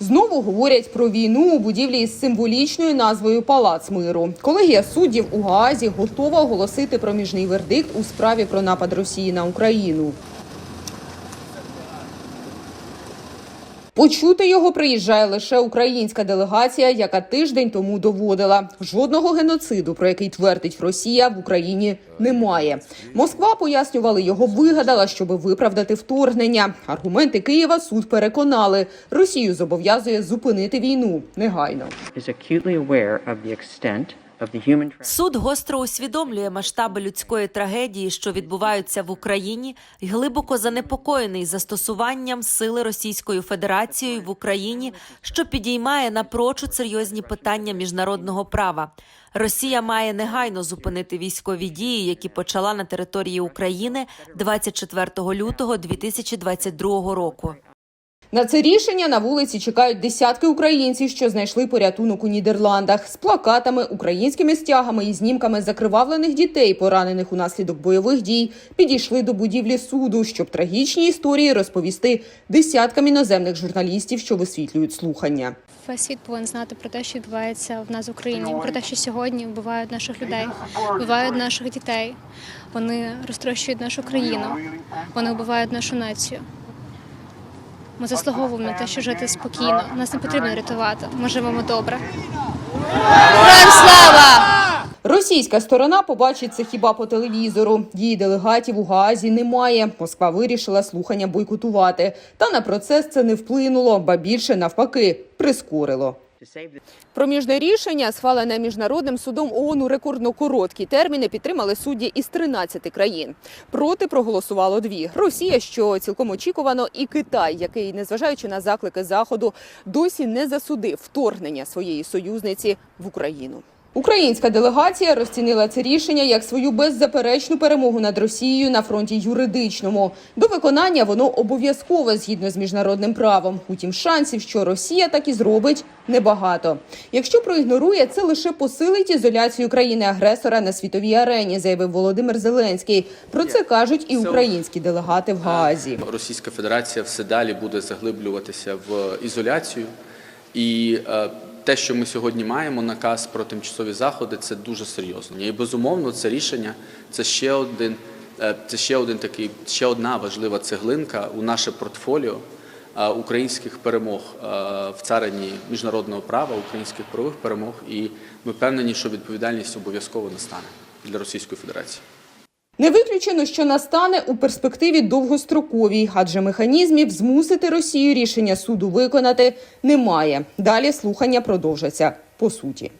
Знову говорять про війну у будівлі із символічною назвою Палац миру. Колегія суддів у Гаазі готова оголосити проміжний вердикт у справі про напад Росії на Україну. Почути його приїжджає лише українська делегація, яка тиждень тому доводила жодного геноциду, про який твердить Росія в Україні, немає. Москва пояснювали, його вигадала, щоб виправдати вторгнення. Аргументи Києва суд переконали, Росію зобов'язує зупинити війну негайно. Суд гостро усвідомлює масштаби людської трагедії, що відбуваються в Україні, і глибоко занепокоєний застосуванням сили Російською Федерацією в Україні, що підіймає напрочуд серйозні питання міжнародного права. Росія має негайно зупинити військові дії, які почала на території України 24 лютого 2022 року. На це рішення на вулиці чекають десятки українців, що знайшли порятунок у Нідерландах з плакатами, українськими стягами і знімками закривавлених дітей, поранених унаслідок бойових дій, підійшли до будівлі суду, щоб трагічні історії розповісти десяткам іноземних журналістів, що висвітлюють слухання. Весь світ повинен знати про те, що відбувається в нас в Україні, про те, що сьогодні вбивають наших людей, вбивають наших дітей. Вони розтрощують нашу країну, вони вбивають нашу націю. Ми заслуговуємо на те, що жити спокійно. Нас не потрібно рятувати. Ми живемо добре. Слава! Російська сторона побачить це хіба по телевізору. Її делегатів у Гаазі немає. Москва вирішила слухання бойкотувати. Та на процес це не вплинуло, ба більше навпаки прискорило. Проміжне рішення, схвалене міжнародним судом ООН у рекордно короткі терміни, підтримали судді із 13 країн. Проти проголосувало дві: Росія, що цілком очікувано, і Китай, який, незважаючи на заклики заходу, досі не засудив вторгнення своєї союзниці в Україну. Українська делегація розцінила це рішення як свою беззаперечну перемогу над Росією на фронті юридичному. До виконання воно обов'язкове згідно з міжнародним правом. Утім, шансів, що Росія так і зробить, небагато. Якщо проігнорує, це лише посилить ізоляцію країни-агресора на світовій арені, заявив Володимир Зеленський. Про це кажуть і українські делегати в Гаазі. Російська Федерація все далі буде заглиблюватися в ізоляцію. І е, те, що ми сьогодні маємо, наказ про тимчасові заходи, це дуже серйозно. І безумовно, це рішення це ще один, е, це ще один такий, ще одна важлива цеглинка у наше портфоліо е, українських перемог е, в царині міжнародного права, українських правових перемог. І ми впевнені, що відповідальність обов'язково настане для Російської Федерації. Не виключено, що настане у перспективі довгостроковій, адже механізмів змусити Росію рішення суду виконати немає. Далі слухання продовжаться по суті.